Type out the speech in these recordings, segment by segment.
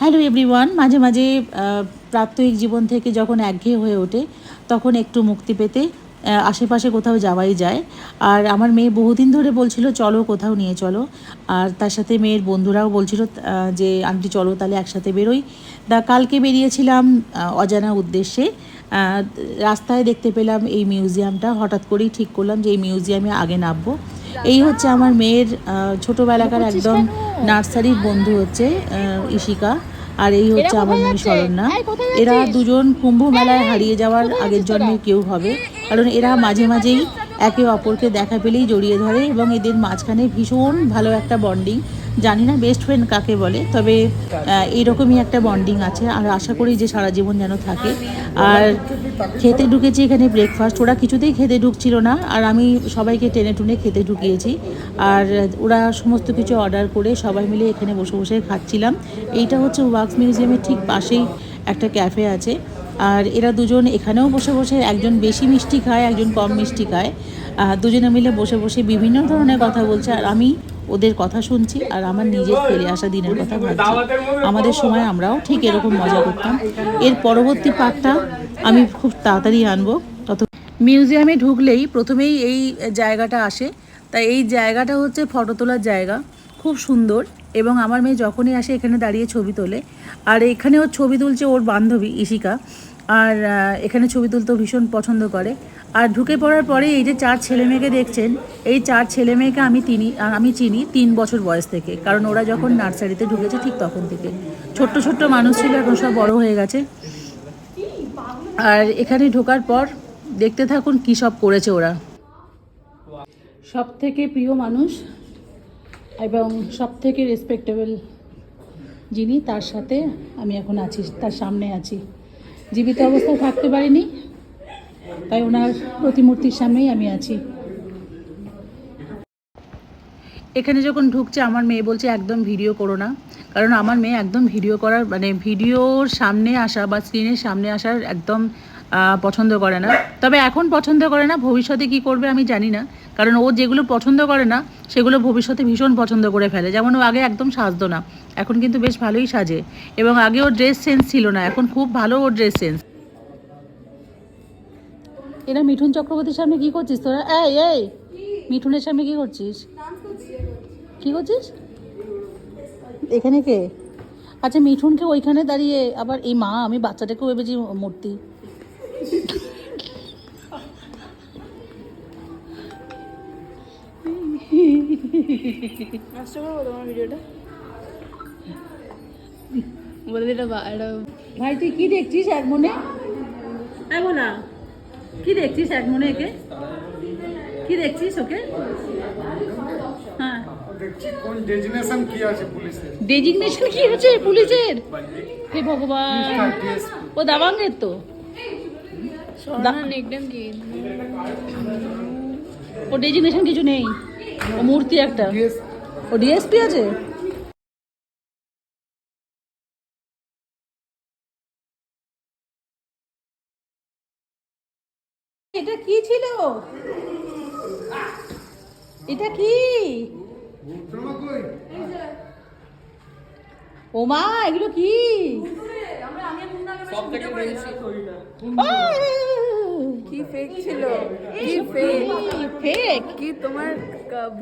Hello everyone মাঝে মাঝে প্রাত্যহিক জীবন থেকে যখন একঘেয়ে হয়ে ওঠে, তখন একটু মুক্তি পেতে আশেপাশে কোথাও যাওয়াই যায়। আর আমার মেয়ে বহুদিন ধরে বলছিল, চলো কোথাও নিয়ে চলো। আর তার সাথে মেয়ের বন্ধুরাও বলছিল যে, আন্টি চলো তাহলে একসাথে বেরোই। দা কালকে বেরিয়েছিলাম অজানা উদ্দেশ্যে। রাস্তায় দেখতে পেলাম এই মিউজিয়ামটা। হঠাৎ করেই ঠিক করলাম যে, এই মিউজিয়ামে আগে নামবো। এই হচ্ছে আমার মেয়ের ছোটবেলাকার একদম নার্সারির বন্ধু হচ্ছে ইশিকা আর এই হচ্ছে আমার মেয়ে শরণ্যা। এরা দুজন কুম্ভ মেলায় হারিয়ে যাওয়ার আগের জন্মে কেউ হবে। কারণ এরা মাঝে মাঝেই একে অপরকে দেখা পেলেই জড়িয়ে ধরে এবং এদের মাঝখানে ভীষণ ভালো একটা বন্ডিং জানি না বেস্ট ফ্রেন্ড কাকে বলে, তবে এইরকমই একটা বন্ডিং আছে আর আশা করি যে সারা জীবন যেন থাকে। আর খেতে ঢুকেছি এখানে ব্রেকফাস্ট ওরা কিছুতেই খেতে ঢুকছিল না আর আমি সবাইকে টেনে টুনে খেতে ঢুকিয়েছি। আর ওরা সমস্ত কিছু অর্ডার করে সবাই মিলে এখানে বসে বসে খাচ্ছিলাম। এইটা হচ্ছে ওয়াক্স মিউজিয়ামের ঠিক পাশেই একটা ক্যাফে আছে। আর এরা দুজন এখানেও বসে বসে একজন বেশি মিষ্টি খায়, একজন কম মিষ্টি খায়। দুজনে মিলে বসে বসে বিভিন্ন ধরনের কথা বলছে আর আমি ওদের কথা শুনছি আর আমার নিজের ফেলে আসা দিনের কথা ভাবছি আমাদের সময় আমরাও ঠিক এরকম মজা করতাম। এর পরবর্তী পার্টটা আমি খুব তাড়াতাড়ি আনব। তত মিউজিয়ামে ঢুকলেই প্রথমেই এই জায়গাটা আসে। তাই এই জায়গাটা হচ্ছে ফটো তোলার জায়গা। খুব সুন্দর। এবং আমার মেয়ে যখনই আসে, এখানে দাঁড়িয়ে ছবি তোলে। আর এখানে ওর ছবি তুলছে ওর বান্ধবী ইশিকা আর এখানে ছবি তুলতেও ভীষণ পছন্দ করে। আর ঢুকে পড়ার পরে এই যে চার ছেলে মেয়েকে দেখছেন, এই চার ছেলে মেয়েকে আমি তিনি, আমি চিনি তিন বছর বয়স থেকে। কারণ ওরা যখন নার্সারিতে ঢুকেছে ঠিক তখন থেকে। ছোট্ট ছোট্ট মানুষ ছিল, এখন সব বড় হয়ে গেছে। আর এখানে ঢোকার পর দেখতে থাকুন কী সব করেছে ওরা। সব থেকে প্রিয় মানুষ এবং সব থেকে রেসপেক্টেবল যিনি, তার সাথে আমি এখন আছি, তার সামনে আছি। জীবিত অবস্থায় থাকতে পারিনি, তাই ওনার প্রতিমূর্তির সামনেই আমি আছি। এখানে যখন ঢুকছে, আমার মেয়ে বলছে, একদম ভিডিও করো না। কারণ আমার মেয়ে একদম ভিডিও করার মানে ভিডিওর সামনে আসা বা স্ক্রিনের সামনে আসার একদম পছন্দ করে না। তবে এখন পছন্দ করে না, ভবিষ্যতে কি করবে আমি জানি না। কারণ ও যেগুলো পছন্দ করে না, সেগুলো ভবিষ্যতে ভীষণ পছন্দ করে ফেলে। যেমন ও আগে একদম সাজতো না, এখন কিন্তু বেশ ভালোই সাজে। এবং আগে ওর ড্রেস সেন্স ছিল না, এখন খুব ভালো ওর ড্রেস সেন্স এরা মিঠুন চক্রবর্তীর সামনে কি করছিস তোরা? এই এই, মিঠুনের সামনে কি করছিস? কি করছিস? এখানে কে? আচ্ছা মিঠুনকে ওইখানে দাঁড়িয়ে, আবার এই মা, আমি বাচ্চাটাকেও ভেবেছি মূর্তি। নষ্ট করব তোমার ভিডিওটা বলে দিটা এটা ভাই তুই কি দেখছিস এক মনে? বলা কি দেখছিস এক মনে একে? কি দেখছিস ওকে? হ্যাঁ। কোন ডেজিনেশন কি আছে পুলিশের? ডেজিগনেশন কি হয়েছে পুলিশের? হে ভগবান। ও দাবাঙ্গের তো? ও ডেজিগনেশন কিছু নেই। ও মূর্তি একটা। ও ডিএসপি আছে? এটা কি ছিল? এটা কি? ও মা এগুলো কি? কি ফেক ছিল? কি ফেক ফেক কি তোমার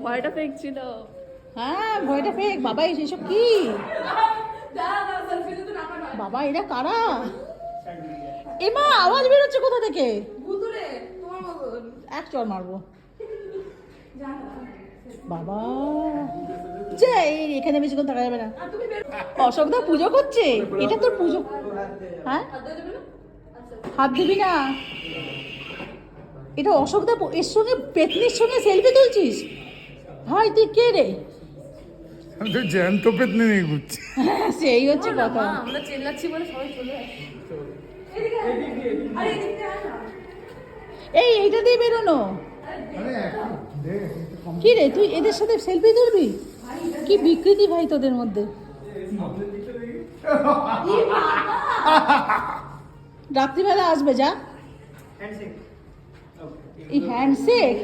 ভয়টা ফেক ছিল? হ্যাঁ ভয়টা ফেক বাবা এই সেসব কি? বাবা এরা কারা? এমা আওয়াজ বেরোচ্ছে কোথা থেকে? এক চর মারবো। বাবা। যে এখানে বেশিক্ষণ থাকা যাবে না। অশোকদা পুজো করছে? এটা তোর পুজো হ্যাঁ? হাত দিবি না? এটা অশোকদা এর সঙ্গে পেতনির সঙ্গে সেলফি তুলছিস? ভাই তুই কে রে? আমি তো জ্যান্ত পেতনি নিয়ে ঘুরছি। হ্যাঁ, সেই হচ্ছে কথা। আমরা চেল্লাচ্ছি বলে সবাই চলে এই এইটা দিয়ে বেরোনো। কি রে তুই এদের সাথে সেলফি তুলবি? কি বিকৃতি ভাই তোদের মধ্যে। রাত্রিবেলা আসবে যা। এই হ্যান্ডশেক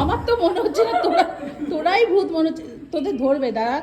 আমার তো মনে হচ্ছে না তোরা তোরাই ভূত মনে হচ্ছে তোদের ধরবে দাঁড়া।